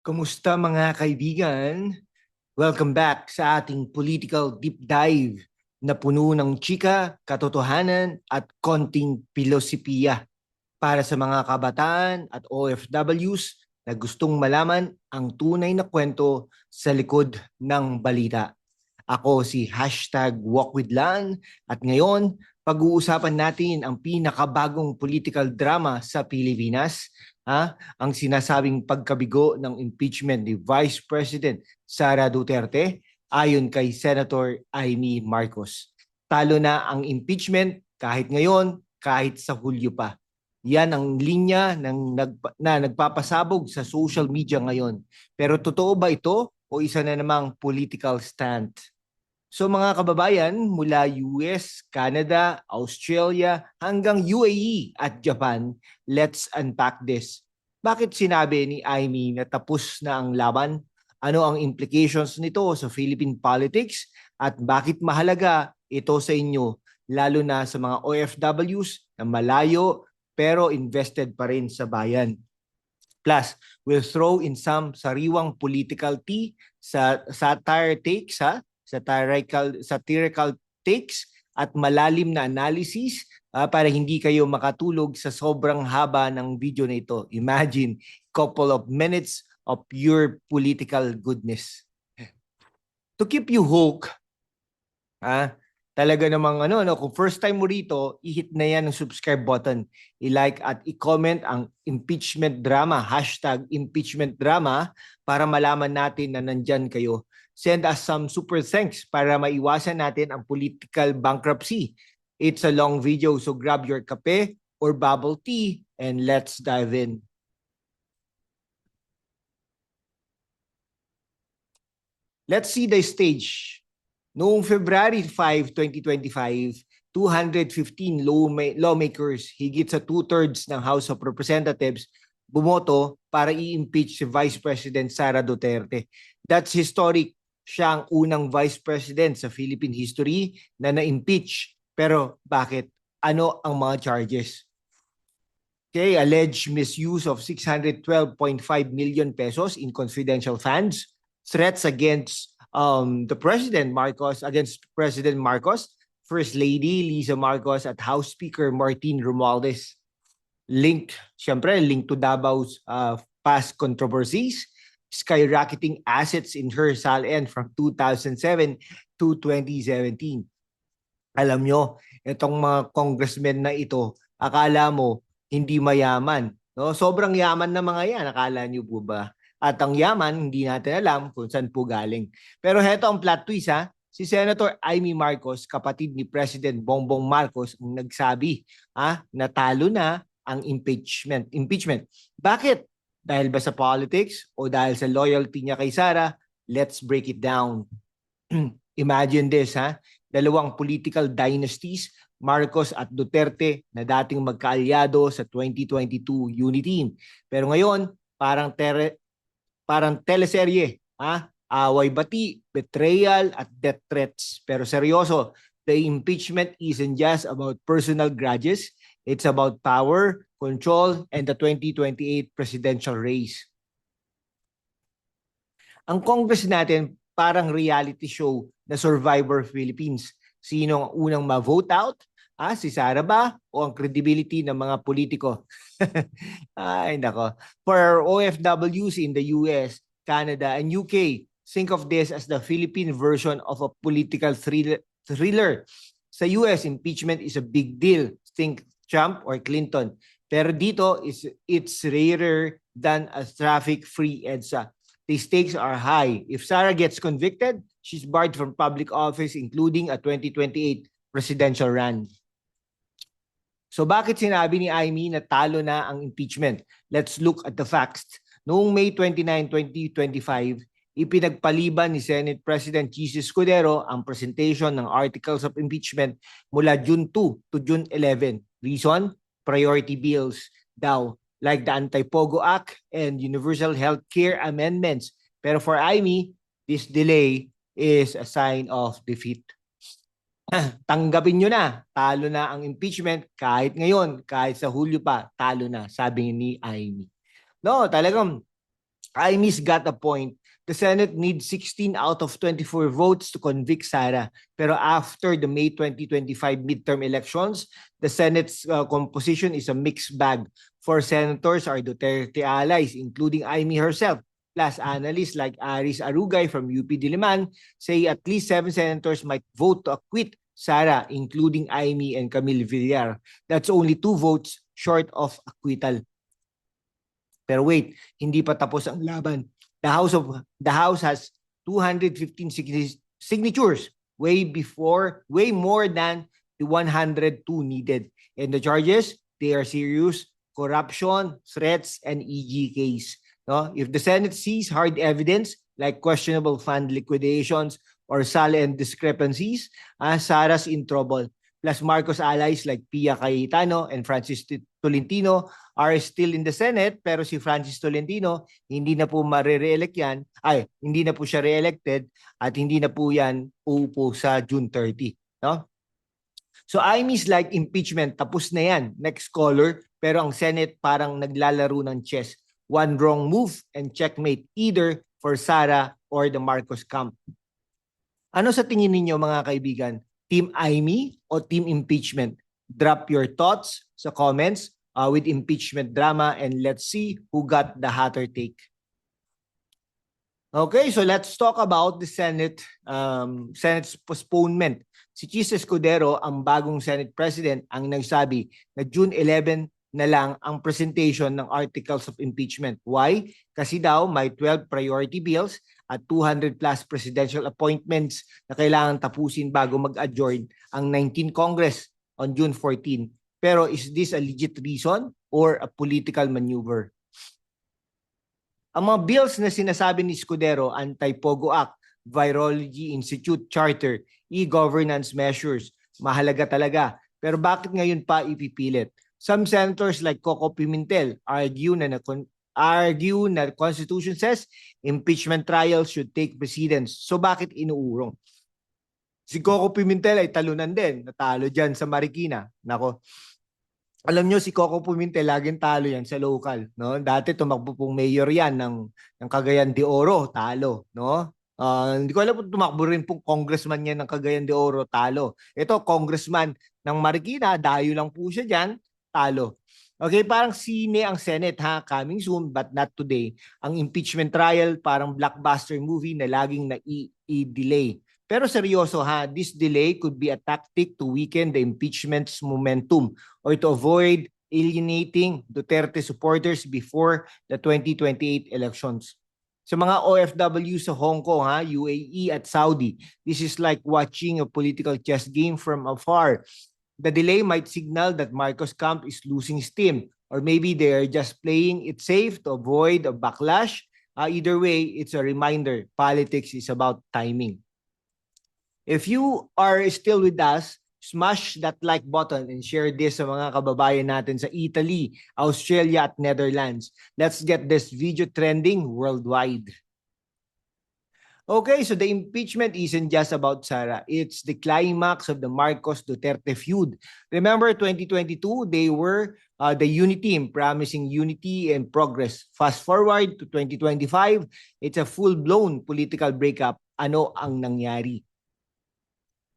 Kumusta mga kaibigan? Welcome back sa ating political deep dive na puno ng chika, katotohanan at konting filosofiya para sa mga kabataan at OFWs na gustong malaman ang tunay na kwento sa likod ng balita. Ako si hashtag walkwithlan at ngayon pag-uusapan natin ang pinakabagong political drama sa Pilipinas ha? ang sinasabing pagkabigo ng impeachment ni Vice President Sara Duterte ayon kay Senator Amy Marcos. Talo na ang impeachment kahit ngayon, kahit sa Hulyo pa. Yan ang linya ng nagpa- na nagpapasabog sa social media ngayon. Pero totoo ba ito o isa na namang political stunt? So mga kababayan mula US, Canada, Australia hanggang UAE at Japan, let's unpack this. Bakit sinabi ni Amy na tapos na ang laban? Ano ang implications nito sa Philippine politics? At bakit mahalaga ito sa inyo, lalo na sa mga OFWs na malayo pero invested pa rin sa bayan? Plus, we'll throw in some sariwang political tea sa satire takes ha, satirical satirical takes at malalim na analysis ah, para hindi kayo makatulog sa sobrang haba ng video na ito. Imagine, couple of minutes of pure political goodness. To keep you hooked, ah, talaga namang ano, no, kung first time mo rito, i-hit na yan ang subscribe button. I-like at i-comment ang impeachment drama, hashtag impeachment drama, para malaman natin na nandyan kayo send us some super thanks para maiwasan natin ang political bankruptcy. It's a long video, so grab your kape or bubble tea and let's dive in. Let's see the stage. Noong February 5, 2025, 215 lawma- lawmakers, higit sa two-thirds ng House of Representatives, bumoto para i-impeach si Vice President Sara Duterte. That's historic siya ang unang vice president sa Philippine history na na-impeach. Pero bakit? Ano ang mga charges? Okay, alleged misuse of 612.5 million pesos in confidential funds, threats against um, the President Marcos, against President Marcos, First Lady Lisa Marcos at House Speaker Martin Romualdez. Linked, syempre, linked to Dabao's uh, past controversies, skyrocketing assets in her SALN from 2007 to 2017. Alam nyo, itong mga congressmen na ito, akala mo hindi mayaman. No? Sobrang yaman na mga yan, akala nyo po ba? At ang yaman, hindi natin alam kung saan po galing. Pero heto ang plot twist ha. Si Senator Amy Marcos, kapatid ni President Bongbong Marcos, ang nagsabi ha, natalo na ang impeachment. Impeachment. Bakit? Dahil ba sa politics o dahil sa loyalty niya kay Sara? Let's break it down. Imagine this ha, dalawang political dynasties, Marcos at Duterte na dating magkaalyado sa 2022 Unity. Pero ngayon, parang tere, parang teleserye, ha? Away bati, betrayal at death threats. Pero seryoso, the impeachment isn't just about personal grudges, it's about power, control, and the 2028 presidential race. Ang Congress natin parang reality show na Survivor Philippines. Sino ang unang ma-vote out? Ah, si Sara ba? O ang credibility ng mga politiko? Ay, nako. For OFWs in the US, Canada, and UK, think of this as the Philippine version of a political thriller. thriller. Sa US, impeachment is a big deal. Think Trump or Clinton. Pero dito, is it's rarer than a traffic-free EDSA. The stakes are high. If Sarah gets convicted, she's barred from public office including a 2028 presidential run. So bakit sinabi ni Amy na talo na ang impeachment? Let's look at the facts. Noong May 29, 2025, ipinagpaliban ni Senate President Jesus Escudero ang presentation ng articles of impeachment mula June 2 to June 11. Reason? Priority bills daw like the Anti-Pogo Act and Universal Health Care Amendments. Pero for Amy, this delay is a sign of defeat. Tanggapin nyo na, talo na ang impeachment kahit ngayon, kahit sa Hulyo pa, talo na, sabi ni Amy. No, talagang Imis got a point. The Senate needs 16 out of 24 votes to convict Sara. Pero after the May 2025 midterm elections, the Senate's uh, composition is a mixed bag. Four senators are Duterte allies, including Amy herself. Plus, analysts like Aris Arugay from UP Diliman say at least seven senators might vote to acquit Sara, including Amy and Camille Villar. That's only two votes short of acquittal. Pero wait, hindi pa tapos ang laban. The House of the House has 215 signatures, way before, way more than the 102 needed. And the charges, they are serious corruption, threats, and EG case. No? If the Senate sees hard evidence like questionable fund liquidations or salary and discrepancies, ah, Sara's in trouble. Plus Marcos allies like Pia Cayetano and Francis Tolentino are still in the Senate pero si Francis Tolentino hindi na po mare-reelect yan ay hindi na po siya re-elected at hindi na po yan uupo sa June 30 no? So Imis like impeachment. Tapos na yan. Next caller. Pero ang Senate parang naglalaro ng chess. One wrong move and checkmate either for Sara or the Marcos camp. Ano sa tingin ninyo mga kaibigan Team Amy o Team Impeachment drop your thoughts sa comments uh, with impeachment drama and let's see who got the hotter take. Okay, so let's talk about the Senate um, Senate's postponement. Si Chis Escudero, ang bagong Senate President, ang nagsabi na June 11 na lang ang presentation ng articles of impeachment. Why? Kasi daw may 12 priority bills at 200 plus presidential appointments na kailangan tapusin bago mag-adjourn ang 19 Congress on June 14. Pero is this a legit reason or a political maneuver? Ang mga bills na sinasabi ni Scudero, Anti-Pogo Act, Virology Institute Charter, e-governance measures, mahalaga talaga. Pero bakit ngayon pa ipipilit? Some senators like Coco Pimentel argue na, na argue na the Constitution says impeachment trials should take precedence. So bakit inuurong? Si Coco Pimentel ay talunan din. Natalo dyan sa Marikina. Nako, alam nyo si Coco Pimentel laging talo yan sa local, no? Dati tumakbo pong mayor yan ng ng Cagayan de Oro, talo, no? Ah, hindi ko alam kung tumakbo rin pong congressman yan ng Cagayan de Oro, talo. Ito congressman ng Marikina, dayo lang po siya diyan, talo. Okay, parang sine ang Senate ha, coming soon but not today. Ang impeachment trial parang blockbuster movie na laging na-delay. Pero seryoso ha, this delay could be a tactic to weaken the impeachment's momentum or to avoid alienating Duterte supporters before the 2028 elections. Sa mga OFW sa Hong Kong, ha, UAE at Saudi, this is like watching a political chess game from afar. The delay might signal that Marcos camp is losing steam or maybe they are just playing it safe to avoid a backlash. Uh, either way, it's a reminder, politics is about timing. If you are still with us, smash that like button and share this sa mga kababayan natin sa Italy, Australia at Netherlands. Let's get this video trending worldwide. Okay, so the impeachment isn't just about Sara. It's the climax of the Marcos Duterte feud. Remember 2022, they were uh, the unity team promising unity and progress. Fast forward to 2025, it's a full-blown political breakup. Ano ang nangyari?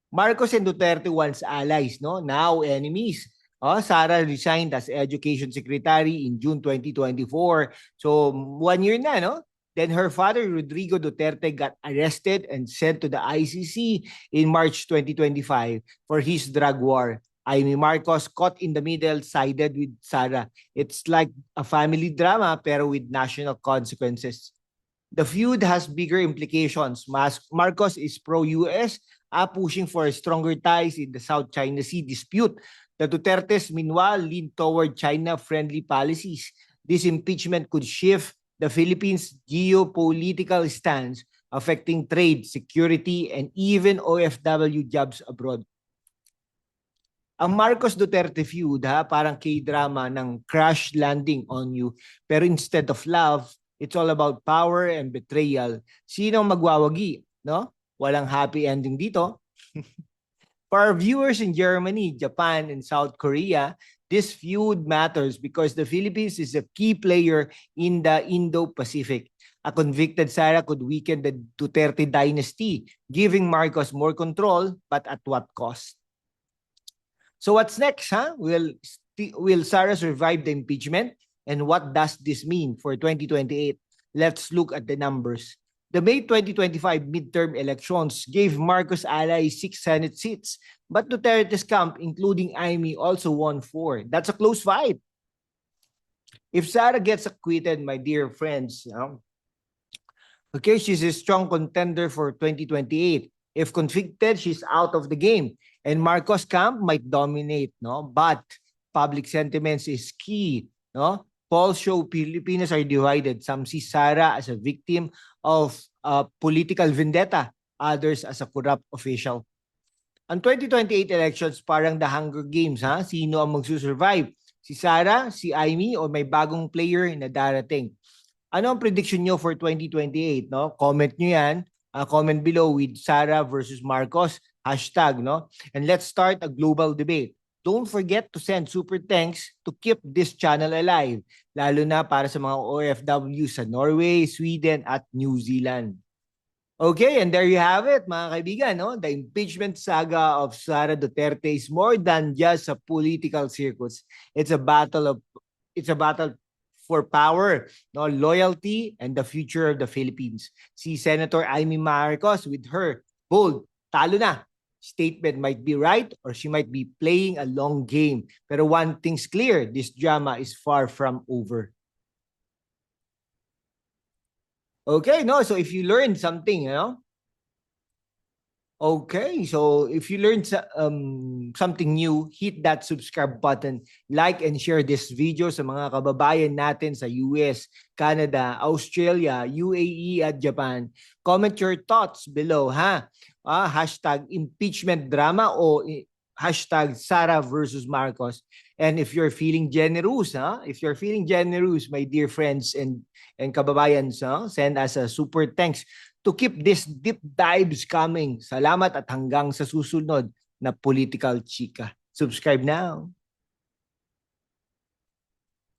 Marcos and Duterte once allies, no? Now enemies. Oh, Sara resigned as Education Secretary in June 2024. So, one year na, no? Then her father, Rodrigo Duterte, got arrested and sent to the ICC in March 2025 for his drug war. Amy Marcos, caught in the middle, sided with Sara. It's like a family drama pero with national consequences. The feud has bigger implications. Mas Marcos is pro-US are ah, pushing for stronger ties in the South China Sea dispute. The Dutertes, meanwhile, lean toward China-friendly policies. This impeachment could shift the Philippines' geopolitical stance, affecting trade, security, and even OFW jobs abroad. Ang Marcos Duterte feud, ha, parang K-drama ng crash landing on you. Pero instead of love, it's all about power and betrayal. Sino magwawagi, no? Walang happy ending dito. For our viewers in Germany, Japan, and South Korea, this feud matters because the Philippines is a key player in the Indo-Pacific. A convicted Sara could weaken the Duterte dynasty, giving Marcos more control, but at what cost? So what's next, huh? Will, will Sara survive the impeachment? And what does this mean for 2028? Let's look at the numbers. The May 2025 midterm elections gave Marcos allies six Senate seats, but Duterte's camp, including Amy, also won four. That's a close fight. If Sara gets acquitted, my dear friends, okay, she's a strong contender for 2028. If convicted, she's out of the game. And Marcos camp might dominate, no? But public sentiments is key, no? Polls show Filipinos are divided. Some see Sara as a victim of uh, political vendetta, others as a corrupt official. Ang 2028 elections parang the Hunger Games, ha? Sino ang magsusurvive? Si Sara, si Amy, o may bagong player na darating? Ano ang prediction nyo for 2028, no? Comment nyo yan. uh, comment below with Sara versus Marcos hashtag, no? And let's start a global debate. Don't forget to send super thanks to keep this channel alive, lalo na para sa mga OFW sa Norway, Sweden, at New Zealand. Okay, and there you have it, mga kaibigan, no? The impeachment saga of Sara Duterte is more than just a political circus. It's a battle of it's a battle for power, no loyalty, and the future of the Philippines. See Senator Amy Marcos with her bold, talo na. Statement might be right or she might be playing a long game. Pero one thing's clear, this drama is far from over. Okay, no, so if you learned something, you know, Okay, so if you learned um, something new, hit that subscribe button, like and share this video sa mga kababayan natin sa US, Canada, Australia, UAE at Japan. Comment your thoughts below, ha? Ah, hashtag impeachment drama o i- hashtag Sara versus Marcos. And if you're feeling generous, ha? If you're feeling generous, my dear friends and and kababayans, ha? send us a super thanks to keep these deep dives coming. Salamat at hanggang sa susunod na Political Chika. Subscribe now.